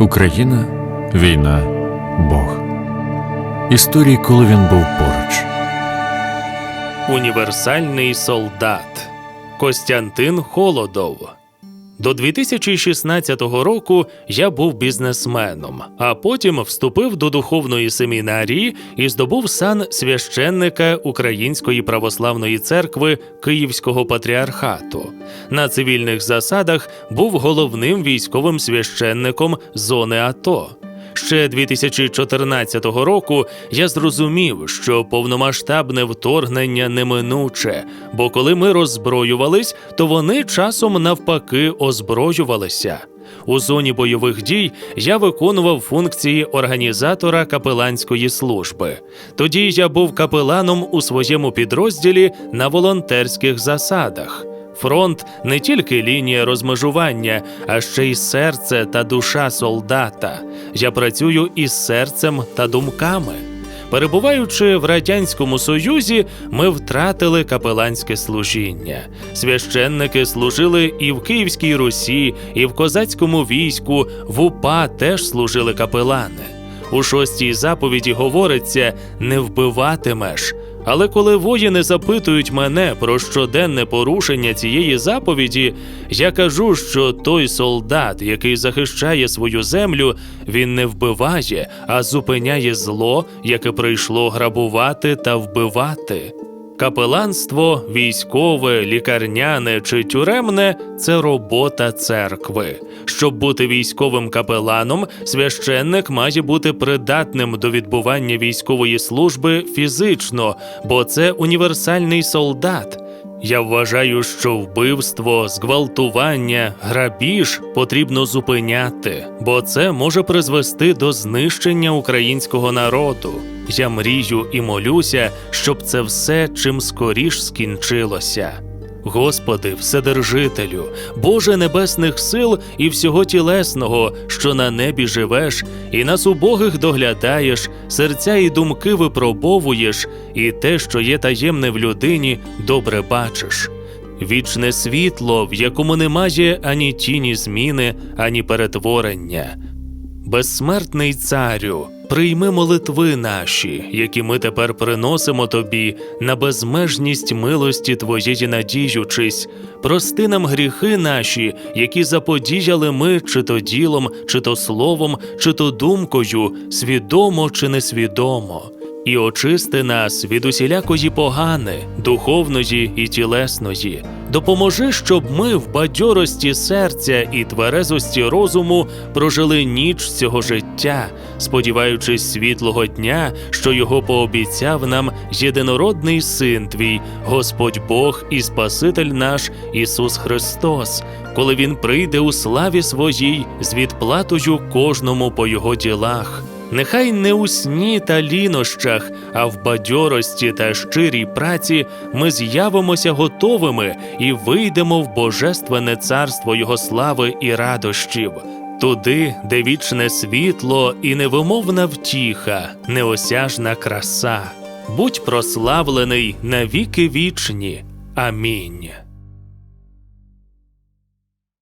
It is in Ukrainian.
Україна, війна, Бог. Історії, коли він був поруч. Універсальний солдат Костянтин Холодов. До 2016 року я був бізнесменом, а потім вступив до духовної семінарії і здобув сан священника Української православної церкви Київського патріархату. На цивільних засадах був головним військовим священником зони АТО. Ще 2014 року я зрозумів, що повномасштабне вторгнення неминуче, бо коли ми роззброювались, то вони часом навпаки озброювалися. У зоні бойових дій я виконував функції організатора капеланської служби. Тоді я був капеланом у своєму підрозділі на волонтерських засадах. Фронт не тільки лінія розмежування, а ще й серце та душа солдата. Я працюю із серцем та думками. Перебуваючи в радянському союзі, ми втратили капеланське служіння. Священники служили і в Київській Русі, і в козацькому війську, в УПА теж служили капелани. У шостій заповіді говориться не вбиватимеш. Але коли воїни запитують мене про щоденне порушення цієї заповіді, я кажу, що той солдат, який захищає свою землю, він не вбиває, а зупиняє зло, яке прийшло грабувати та вбивати. Капеланство, військове, лікарняне чи тюремне це робота церкви. Щоб бути військовим капеланом, священник має бути придатним до відбування військової служби фізично, бо це універсальний солдат. Я вважаю, що вбивство, зґвалтування, грабіж потрібно зупиняти, бо це може призвести до знищення українського народу. Я мрію і молюся, щоб це все чим скоріш скінчилося. Господи, Вседержителю, Боже небесних сил і всього тілесного, що на небі живеш, і нас убогих доглядаєш, серця і думки випробовуєш, і те, що є таємне в людині, добре бачиш. Вічне світло, в якому немає ані тіні зміни, ані перетворення. Безсмертний царю, прийми молитви наші, які ми тепер приносимо тобі на безмежність милості твоєї надіючись. Прости нам гріхи наші, які заподіяли ми чи то ділом, чи то словом, чи то думкою, свідомо чи несвідомо. І очисти нас від усілякої погани, духовної і тілесної. Допоможи, щоб ми в бадьорості серця і тверезості розуму прожили ніч цього життя, сподіваючись світлого дня, що його пообіцяв нам єдинородний син твій, Господь Бог і Спаситель наш Ісус Христос, коли Він прийде у славі своїй з відплатою кожному по його ділах. Нехай не у сні та лінощах, а в бадьорості та щирій праці ми з'явимося готовими і вийдемо в божественне царство Його слави і радощів, туди, де вічне світло і невимовна втіха, неосяжна краса. Будь прославлений на віки вічні. Амінь.